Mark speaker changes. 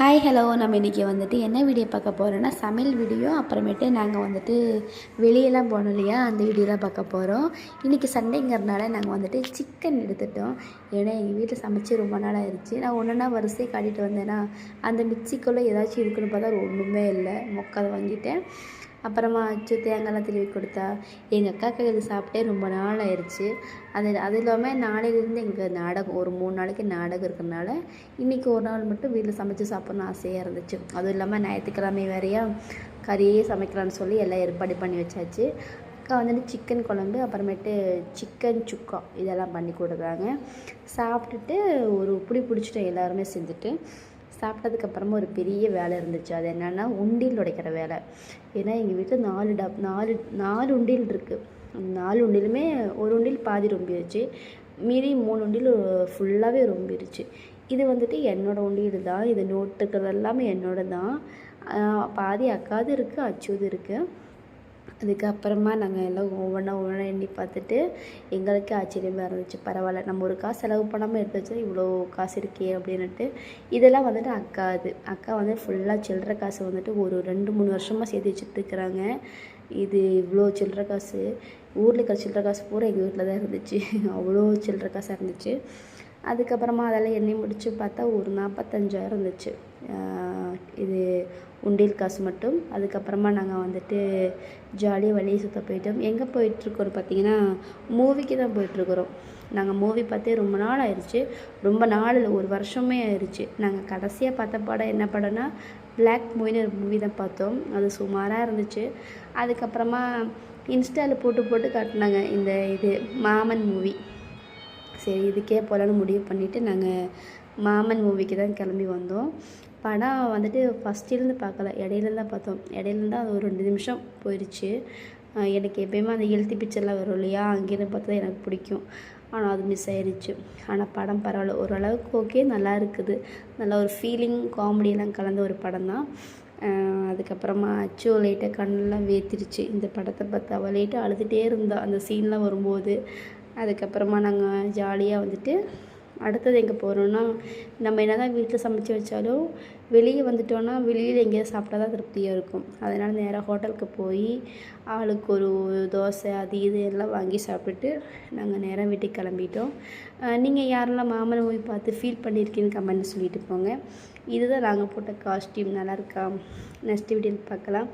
Speaker 1: Hi hello நம்ம இன்றைக்கி வந்துட்டு என்ன வீடியோ பார்க்க போகிறோன்னா சமையல் வீடியோ அப்புறமேட்டு நாங்கள் வந்துட்டு வெளியெல்லாம் போனோம் இல்லையா? அந்த வீடியோ தான் பார்க்க போகிறோம் இன்றைக்கி சண்டேங்கிறதுனால நாங்கள் வந்துட்டு சிக்கன் எடுத்துட்டோம். ஏன்னா எங்கள் வீட்டில் சமைச்சு ரொம்ப நாள் ஆயிடுச்சு நான் ஒன்றுனா வரிசையை காட்டிட்டு வந்தேன்னா அந்த மிக்சிக்குள்ளே ஏதாச்சும் இருக்குன்னு பார்த்தா ஒன்றுமே இல்லை. மொக்கதை வாங்கிட்டேன். அப்புறமா அச்சு தேங்காய்லாம் திருவி கொடுத்தா எங்கள் அக்கா இது சாப்பிட்டே ரொம்ப நாள் ஆயிடுச்சு அது அது இல்லாமல் நாளையிலேருந்து எங்களுக்கு நாடகம் ஒரு மூணு நாளைக்கு நாடகம் இருக்கிறனால இன்றைக்கி ஒரு நாள் மட்டும் வீட்டில் சமைச்சு சாப்பிட்ணுன்னு ஆசையாக இருந்துச்சு. அதுவும் இல்லாமல் ஞாயிற்றுக்கிழமை வேறையா கறியே சமைக்கலான்னு சொல்லி எல்லாம் ஏற்பாடு பண்ணி வச்சாச்சு. அக்கா வந்துட்டு சிக்கன் குழம்பு அப்புறமேட்டு சிக்கன் சுக்கா இதெல்லாம் பண்ணி கொடுக்குறாங்க. சாப்பிட்டுட்டு ஒரு புடி பிடிச்சிட்டோம் எல்லாருமே செஞ்சுட்டு. சாப்பிட்டதுக்கப்புறமா ஒரு பெரிய வேலை இருந்துச்சு. அது என்னென்னா உண்டியல் உடைக்கிற வேலை. ஏன்னா எங்கள் வீட்டில் நாலு டப் நாலு நாலு உண்டியல் இருக்குது நாலு உண்டியலுமே ஒரு உண்டியல் பாதி ரொம்பிடுச்சு மீதி மூணு உண்டியல் ஃபுல்லாகவே ரொம்பிடுச்சு இது வந்துட்டு என்னோடய உண்டியல் தான். இது நோட்டுக்கிறது எல்லாமே என்னோட தான் பாதி அக்காது இருக்குது அச்சுது இருக்குது அதுக்கப்புறமா நாங்கள் எல்லாம் ஒவ்வொன்றா ஒவ்வொன்றா எண்ணி பார்த்துட்டு எங்களுக்கே ஆச்சரியமாக இருந்துச்சு. பரவாயில்ல நம்ம ஒரு காசு செலவு பண்ணாமல் எடுத்து வச்சா இவ்வளோ காசு இருக்கே அப்படின்னுட்டு. இதெல்லாம் வந்துட்டு அக்கா அது. அக்கா வந்து ஃபுல்லாக சில்லற காசு வந்துட்டு ஒரு ரெண்டு மூணு வருஷமாக சேர்த்து வச்சுட்டுருக்குறாங்க இது இவ்வளோ சில்லற காசு. ஊரில் இருக்கிற சில்லற காசு பூரா எங்கள் வீட்டில் தான் இருந்துச்சு. அவ்வளோ சில்லற காசாக இருந்துச்சு. அதுக்கப்புறமா அதெல்லாம் எண்ணி முடித்து பார்த்தா ஒரு நாற்பத்தஞ்சாயிரம் இருந்துச்சு. இது உண்டியல் காசு மட்டும். அதுக்கப்புறமா நாங்கள் வந்துட்டு ஜாலியாக வெளியே சுற்ற போயிட்டோம். எங்கே போயிட்டுருக்கோம் பார்த்தீங்கன்னா மூவிக்கு தான் போயிட்டுருக்குறோம். நாங்கள் மூவி பார்த்தே ரொம்ப நாள் ஆயிடுச்சு ரொம்ப நாள் ஒரு வருஷமே ஆயிடுச்சு நாங்கள் கடைசியாக பார்த்த படம் என்ன படம்னா பிளாக் மூவின்னு ஒரு மூவி தான் பார்த்தோம். அது சுமாராக இருந்துச்சு. அதுக்கப்புறமா இன்ஸ்டாவில் போட்டு போட்டு காட்டினாங்க இந்த இது மாமன் மூவி. சரி இதுக்கே போகலான்னு முடிவு பண்ணிவிட்டு நாங்கள் மாமன் மூவிக்கு தான் கிளம்பி வந்தோம். படம் வந்துட்டு ஃபஸ்ட்டிலேருந்து பார்க்கல. இடையிலேருந்து தான் பார்த்தோம். இடையிலேருந்து அது ஒரு ரெண்டு நிமிஷம் போயிடுச்சு எனக்கு எப்பயுமே அந்த எழுத்து பிக்சர்லாம் வரும் இல்லையா? அங்கேருந்து பார்த்தா எனக்கு பிடிக்கும். ஆனால் அது மிஸ் ஆயிடுச்சு ஆனால் படம் பரவாயில்ல. ஓரளவுக்கு ஓகே நல்லா இருக்குது. நல்ல ஒரு ஃபீலிங் காமெடியெல்லாம் கலந்த ஒரு படம் தான். அதுக்கப்புறமா அச்சு லைட்டாக கண்ணெல்லாம் வேத்திருச்சு. இந்த படத்தை பார்த்து அவள் லைட்டாக அழுதுகிட்டே இருந்தாள் அந்த சீன்லாம் வரும்போது. அதுக்கப்புறமா நாங்கள் ஜாலியாக வந்துட்டு அடுத்தது எங்கே போகிறோன்னா நம்ம என்ன தான் வீட்டில் சமைச்சு வச்சாலும் வெளியே வந்துட்டோன்னா வெளியில் எங்கேயாவது சாப்பிட்டா தான் திருப்தியாக இருக்கும். அதனால் நேராக ஹோட்டலுக்கு போய் ஆளுக்கு ஒரு தோசை அது இது எல்லாம் வாங்கி சாப்பிட்டுட்டு நாங்கள் நேராக வீட்டுக்கு கிளம்பிட்டோம். நீங்கள் யாரெல்லாம் மாமன் மூவி பார்த்து ஃபீல் பண்ணியிருக்கீங்கன்னு கமெண்ட் சொல்லிட்டு போங்க. இதுதான் நாங்கள் போட்ட காஸ்டியூம் நல்லாயிருக்கா நெக்ஸ்ட் வீடியோவில் பார்க்கலாம்.